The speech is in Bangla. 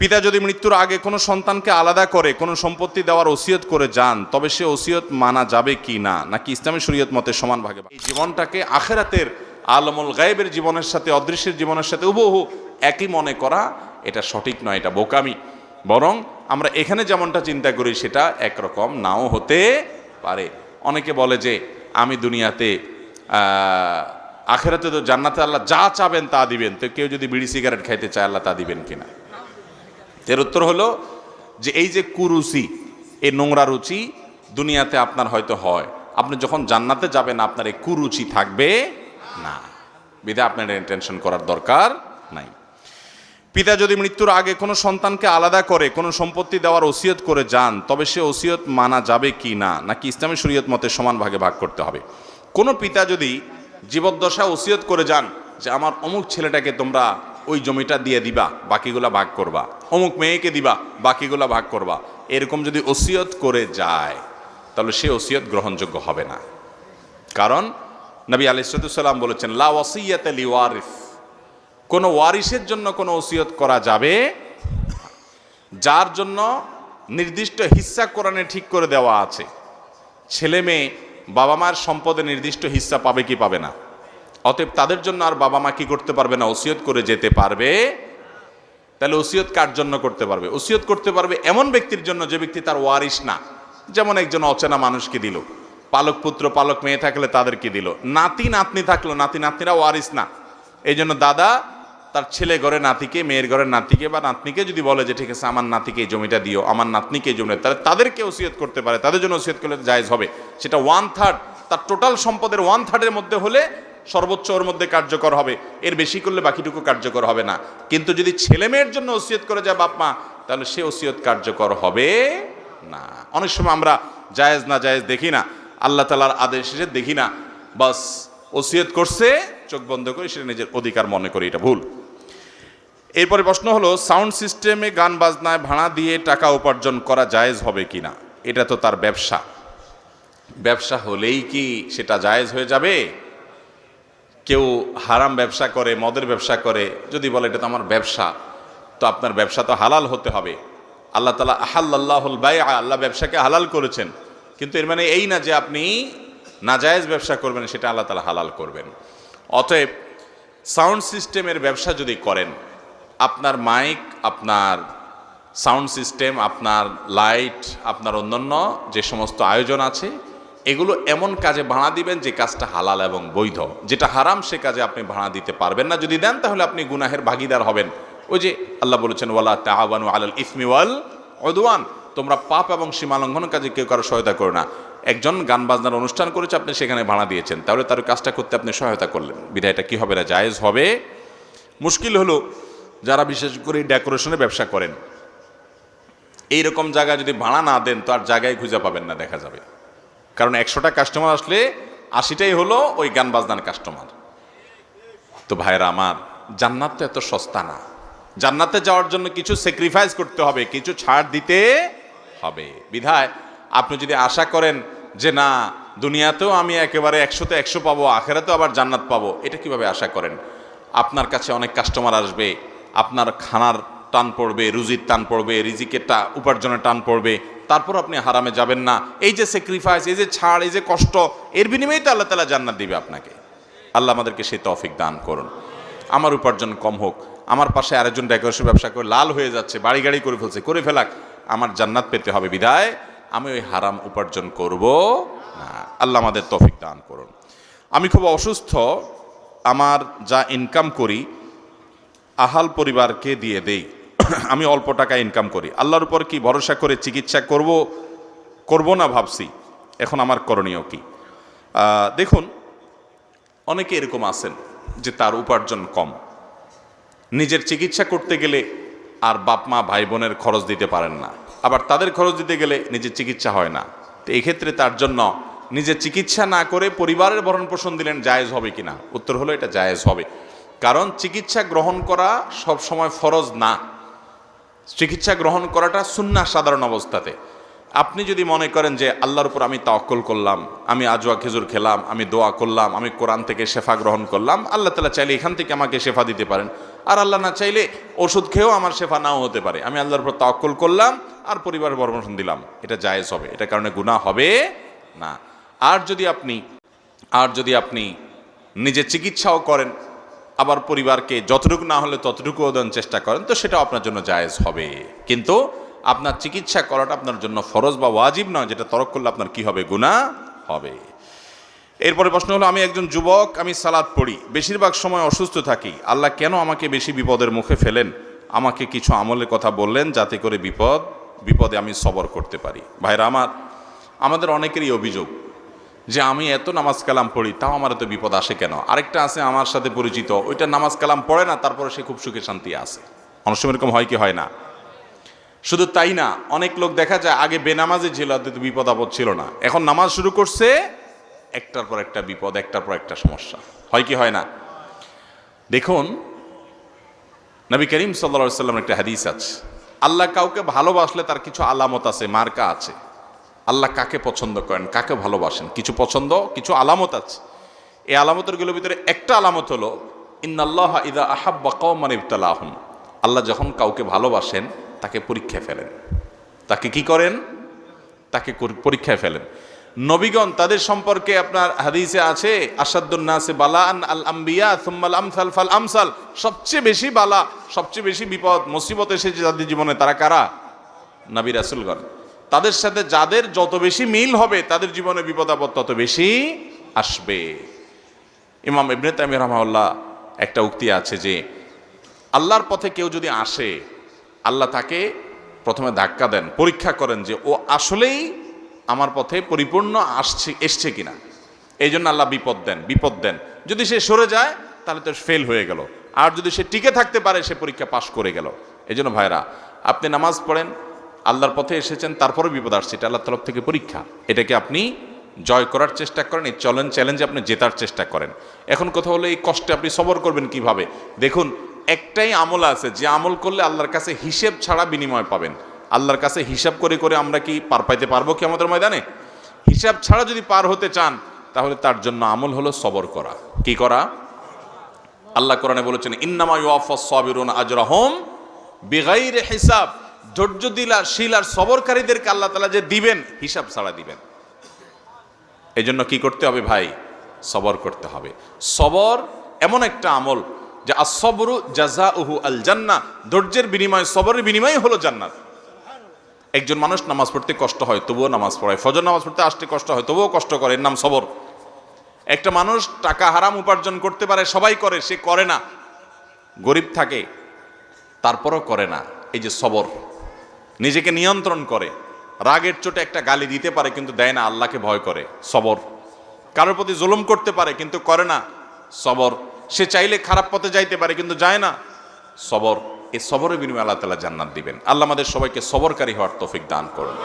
পিতা যদি মৃত্যুর আগে কোনো সন্তানকে আলাদা করে, কোনো সম্পত্তি দেওয়ার ওসিয়ত করে যান, তবে সে ওসিয়ত মানা যাবে কি না? নাকি ইসলামী শরীয়ত মতে সমান ভাগে এই জীবনটাকে আখেরাতের আলমুল গায়েবের জীবনের সাথে, অদৃশ্যের জীবনের সাথে উবহু একই মনে করা, এটা সঠিক নয়, এটা বোকামি। বরং আমরা এখানে যেমনটা চিন্তা করি, সেটা একরকম নাও হতে পারে। অনেকে বলে যে, আমি দুনিয়াতে আখেরাতে তো জান্নাতে আল্লাহ যা চাবেন তা দিবেন, তো কেউ যদি বিড়ি সিগারেট খাইতে চায়, আল্লাহ তা দিবেন কিনা? এর উত্তর হলো যে এই যে কুরুচি, এই নোংরা রুচি দুনিয়াতে আপনার হয়তো হয়। আপনি যখন জান্নাতে যাবেন, আপনার এই কুরুচি থাকবে না। বিধে আপনার টেনশন করার দরকার নাই। পিতা যদি মৃত্যুর আগে কোনো সন্তানকে আলাদা করে, কোনো সম্পত্তি দেওয়ার ওসিয়ত করে যান, তবে সে ওসিয়ত মানা যাবে কি না? নাকি ইসলামী শরীয়ত মতে সমান ভাগে ভাগ করতে হবে? কোনো পিতা যদি জীবদ্দশা ওসিয়ত করে যান যে, আমার অমুক ছেলেটাকে তোমরা ওই জমিটা দিয়ে দিবা, বাকিগুলা ভাগ করবা। অমুক মেয়েকে দিবা, বাকিগুলা ভাগ করবা। এরকম যদি ওসিয়ত করে যায়, তাহলে সে ওসিয়ত গ্রহণযোগ্য হবে না। কারণ নবী আলিসাল্লাম বলেছেন, লা ওয়াসিয়াতে লি ওয়ারিস কোনো ওয়ারিসের জন্য কোনো ওসিয়ত করা যাবে যার জন্য নির্দিষ্ট হিস্সা কোরআনে ঠিক করে দেওয়া আছে। ছেলে মেয়ে বাবা মার সম্পদে নির্দিষ্ট হিস্সা পাবে কি পাবে না? অতএব তাদের জন্য আর বাবা মা কি করতে পারবে না? ওসিয়ত করে যেতে পারবে। তাহলে ওসিয়ত কার জন্য করতে পারবে? ওসিয়ত করতে পারবে এমন ব্যক্তির জন্য যে ব্যক্তি তার ওয়ারিস না। যেমন একজন অচেনা মানুষকে দিল। পালক পুত্র, পালক মেয়ে থাকলে তাদেরকে দিল। নাতি, নাতনি থাকল, নাতি, নাতনিরা ওয়ারিস না। এই জন্য দাদা তার ছেলে ঘরে নাতিকে, মেয়ের ঘরের নাতিকে বা নাতনিকে যদি বলে যে, ঠিক আছে, আমার নাতিকে এই জমিটা দিও, আমার নাতনিকে এই জমিটা তাহলে তাদেরকে ওসিয়ত করতে পারে। তাদের জন্য ওসিয়ত করলে জায়জ হবে। সেটা ওয়ান থার্ড তার টোটাল সম্পদের ওয়ান থার্ডের মধ্যে হলে সর্বোচ্চ ওর মধ্যে কার্যকর হবে। এর বেশি করলে বাকিটুকু কার্যকর হবে না। কিন্তু যদি ছেলে মেয়ের জন্য ওসিয়ত করে যায় বাপ মা, তাহলে সে ওসিয়ত কার্যকর হবে না। অনেক সময় আমরা জায়েজ না জায়েজ দেখি না। আল্লাহ তালার আদেশ এসে দেখি না। বাস ওসিয়ত করছে, চোখ বন্ধ করে সেটা নিজের অধিকার মনে করি, এটা ভুল। এরপরে প্রশ্ন হলো, সাউন্ড সিস্টেমে গান বাজনায় ভাড়া দিয়ে টাকা উপার্জন করা জায়েজ হবে কিনা? এটা তো তার ব্যবসা। ব্যবসা হলেই কি সেটা জায়েজ হয়ে যাবে? কেউ হারাম ব্যবসা করে, মদের ব্যবসা করে, যদি বলে এটা তো আমার ব্যবসা, তো আপনার ব্যবসা তো হালাল হতে হবে। আল্লাহ তালা আহাল্লাহুল বাই আল্লাহ ব্যবসাকে হালাল করেছেন। কিন্তু এর মানে এই না যে আপনি নাজায়েজ ব্যবসা করবেন, সেটা আল্লাহ তালা হালাল করবেন। অতএব সাউন্ড সিস্টেমের ব্যবসা যদি করেন, আপনার মাইক, আপনার সাউন্ড সিস্টেম, আপনার লাইট, আপনার অন্যান্য যে সমস্ত আয়োজন আছে এগুলো এমন কাজে ভাড়া দিবেন যে কাজটা হালাল এবং বৈধ। যেটা হারাম, সে কাজে আপনি ভাড়া দিতে পারবেন না। যদি দেন, তাহলে আপনি গুনাহের ভাগিদার হবেন। ওই যে আল্লাহ বলেছেন, ওয়ালা তাহাবানু আলাল ইসমি ওয়াল অদওয়ান তোমরা পাপ এবং সীমালঙ্ঘন কাজে কেউ কারও সহায়তা করো না। একজন গান বাজনার অনুষ্ঠান করেছে, আপনি সেখানে ভাড়া দিয়েছেন। তাহলে তার কাজটা করতে আপনি সহায়তা করলেন। বিধায়টা কি হবে না? জায়েজ হবে। মুশকিল হলো যারা বিশেষ করে ডেকোরেশনের ব্যবসা করেন। এইরকম জায়গায় যদি ভাড়া না দেন, তো আর জায়গায় খুঁজে পাবেন না, দেখা যাবে। কারণ একশোটা কাস্টমার আসলে আশিটাই হলো ওই গান বাজনার কাস্টমার তো ভাইরা আমার, জান্নাত তো এত সস্তা না। জান্নাতে যাওয়ার জন্য কিছু স্যাক্রিফাইস করতে হবে, কিছু ছাড় দিতে হবে। বিধায় আপনি যদি আশা করেন যে না, দুনিয়াতেও আমি একেবারে একশোতে একশো পাবো, আখেরাতেও আবার জান্নাত পাবো, এটা কীভাবে আশা করেন? আপনার কাছে অনেক কাস্টমার আসবে, আপনার খানার টান পড়বে, রুজির টান পড়বে, রিজিকের টা, উপার্জনের টান পড়বে, তারপর আপনি হারামে যাবেন না। এই যে স্যাক্রিফাইস এই যে ছাড়, এই যে কষ্ট, এর বিনিময়েই তো আল্লাহ তালা জান্নাত দিবে আপনাকে। আল্লাহ আমাদেরকে সেই তফিক দান করুন। আমার উপার্জন কম হোক, আমার পাশে আরেকজন ডেকোরেশন ব্যবসা করে লাল হয়ে যাচ্ছে, বাড়ি গাড়ি করে ফেলছে, করে ফেলাক, আমার জান্নাত পেতে হবে বিদায়। আমি ওই হারাম উপার্জন করব না। আল্লাহ আমাদের তৌফিক দান করুন। আমি খুব অসুস্থ, আমার যা ইনকাম করি, আহাল পরিবারকে দিয়ে দেই। আমি অল্প টাকা ইনকাম করি। আল্লাহর উপর কি ভরসা করে চিকিৎসা করব করব না ভাবছি। এখন আমার করণীয় কি? দেখুন, অনেকে এরকম আছেন যে তার উপার্জন কম। নিজের চিকিৎসা করতে গেলে আর বাপ, মা, ভাই, বোনের খরচ দিতে পারেন না। আবার তাদের খরচ দিতে গেলে নিজের চিকিৎসা হয় না। তো এক্ষেত্রে তার জন্য নিজের চিকিৎসা না করে পরিবারের ভরণ পোষণ দিলেন জায়েজ হবে কিনা? উত্তর হলো এটা জায়েজ হবে। কারণ চিকিৎসা গ্রহণ করা সব সময় ফরজ না। চিকিৎসা গ্রহণ করাটা সুন্না সাধারণ অবস্থাতে। আপনি যদি মনে করেন যে আল্লাহর উপর আমি তাওয়াক্কুল করলাম, আমি আজওয়া খেজুর খেলাম, আমি দোয়া করলাম, আমি কোরআন থেকে শেফা গ্রহণ করলাম, আল্লাহ তালা চাইলে এখান থেকে আমাকে শেফা দিতে পারেন। আর আল্লাহ না চাইলে ওষুধ খেয়েও আমার শেফা নাও হতে পারে। আমি আল্লাহর উপর তাওয়াক্কুল করলাম, আর পরিবারের বর্মশন দিলাম। এটা জায়েজ হবে এটা কারণে গুনাহ হবে না। আর যদি আপনি, আর যদি আপনি নিজে চিকিৎসাও করেন আবার পরিবারকে যতটুকু না হলে ততটুকুও দেন চেষ্টা করেন, তো সেটা আপনার জন্য জায়েজ হবে। কিন্তু আপনার চিকিৎসা করাটা আপনার জন্য ফরজ বা ওয়াজিব নয়, যেটা তরক করলে আপনার কি হবে? গুণা হবে। এরপরে প্রশ্ন হলো, আমি একজন যুবক, আমি সালাদ পড়ি, বেশিরভাগ সময় অসুস্থ থাকি, আল্লাহ কেন আমাকে বেশি বিপদের মুখে ফেলেন? আমাকে কিছু আমলের কথা বললেন যাতে করে বিপদ, বিপদে আমি সবর করতে পারি। ভাইরা আমার, আমাদের অনেকেরই অভিযোগ যে আমি এত নামাজ কালাম পড়ি, তাও আমার এত বিপদ আসে কেন? আরেকটা আছে আমার সাথে পরিচিত, ওইটা নামাজ কালাম পড়ে না, তারপরে সে খুব সুখে শান্তি আছে। অনেক সময় এরকম হয় কি হয় না? শুধু তাই না, অনেক লোক দেখা যায় আগে বেনামাজি ছিল তো বিপদ আপদ ছিল না। এখন নামাজ শুরু করছে, একটার পর একটা বিপদ, একটার পর একটা সমস্যা। হয় কি হয় না? দেখুন, নবী করিম সাল্লা সাল্লাম একটা হাদিস আছে। আল্লাহ কাউকে ভালোবাসলে তার কিছু আলামত আছে, মার্কা আছে। আল্লাহ কাকে পছন্দ করেন, কাকে ভালোবাসেন? কিছু পছন্দ, কিছু আলামত আছে। এই আলামতেরগুলোর ভিতরে একটা আলামত হলো, ইন্নাল্লাহ ইদা আহাব্বা কৌমান ইবতালাহম। আল্লাহ যখন কাউকে ভালোবাসেন, তাকে পরীক্ষায় ফেলেন। তাকে কি করেন? তাকে পরীক্ষায় ফেলেন। নবীগণ, তাদের সম্পর্কে আপনার হাদিসে আছে আসাদুন্নাসে বালা আন আল আম্বিয়া থুম্মাল আমসাল ফাল আমসাল। সবচেয়ে বেশি বালা, সবচেয়ে বেশি বিপদ, মুসিবত এসেছে তাদের জীবনে, তারা কারা? নবী রাসুলগণ। তাদের সাথে যাদের যত বেশি মিল হবে, তাদের জীবনে বিপদ আপদ তত বেশি আসবে। ইমাম ইবনে তাইমিয়া রহমাউল্লাহ একটা উক্তি আছে যে, আল্লাহর পথে কেউ যদি আসে, আল্লাহ তাকে প্রথমে ধাক্কা দেন, পরীক্ষা করেন যে, ও আসলেই আমার পথে পরিপূর্ণ আসছে, এসছে কিনা? এই জন্য আল্লাহ বিপদ দেন বিপদ দেন। যদি সে সরে যায়, তাহলে তো ফেল হয়ে গেল। আর যদি সে টিকে থাকতে পারে, সে পরীক্ষা পাশ করে গেল। এই জন্য ভাইরা, আপনি নামাজ পড়েন আল্লাহর পথে এসেছেন, তারপরে বিপদ আসছে, এটা আল্লাহ তরফ থেকে পরীক্ষা। এটাকে আপনি জয় করার চেষ্টা করেন, এই চলেন চ্যালেঞ্জে আপনি জেতার চেষ্টা করেন। এখন কথা হলো, এই কষ্টে আপনি সবর করবেন কীভাবে? দেখুন, একটাই আমল আছে, যে আমল করলে আল্লাহর কাছে হিসেব ছাড়া বিনিময় পাবেন। আল্লাহর কাছে হিসাব করে করে আমরা কি পার পাইতে পারব কি আমাদের ময়দানে? হিসাব ছাড়া যদি পার হতে চান, তাহলে তার জন্য আমল হলো সবর করা। কি করা? আল্লাহ কোরআনে বলেছেন, ইন্নামা ইউআফাস সাবিরুন আজরাহুম বিগাইরে হিসাব। ধৈর্য দিলা, শিল আর সবরকারীদেরকে আল্লাহ তালা যে দিবেন, হিসাব ছাড়া দিবেন। এই জন্য কি করতে হবে ভাই? সবর করতে হবে। সবর এমন একটা আমল যে আসবরু জাজা উহু আল জান্না ধৈর্যের বিনিময়, সবরের বিনিময় হলো জান্নাত। একজন মানুষ নামাজ পড়তে কষ্ট হয়, তবুও নামাজ পড়ায়। ফজর নামাজ পড়তে আসতে কষ্ট হয়, তবুও কষ্ট করে। এর নাম সবর। একটা মানুষ টাকা হারাম উপার্জন করতে পারে, সবাই করে, সে করে না। গরিব থাকে, তারপরও করে না। এই যে সবর। নিজেকে নিয়ন্ত্রণ করে। রাগের চোটে একটা গালি দিতে পারে কিন্তু দেয় না, আল্লাহকে ভয় করে। সবর। কারোর প্রতি জুলুম করতে পারে কিন্তু করে না। সবর। সে চাইলে খারাপ পথে যাইতে পারে কিন্তু যায় না। সবর। এই সবরের বিনিময়ে আল্লাহ তালা জান্নাত দিবেন। আল্লাহ আমাদের সবাইকে সবরকারী হওয়ার তফিক দান করুন।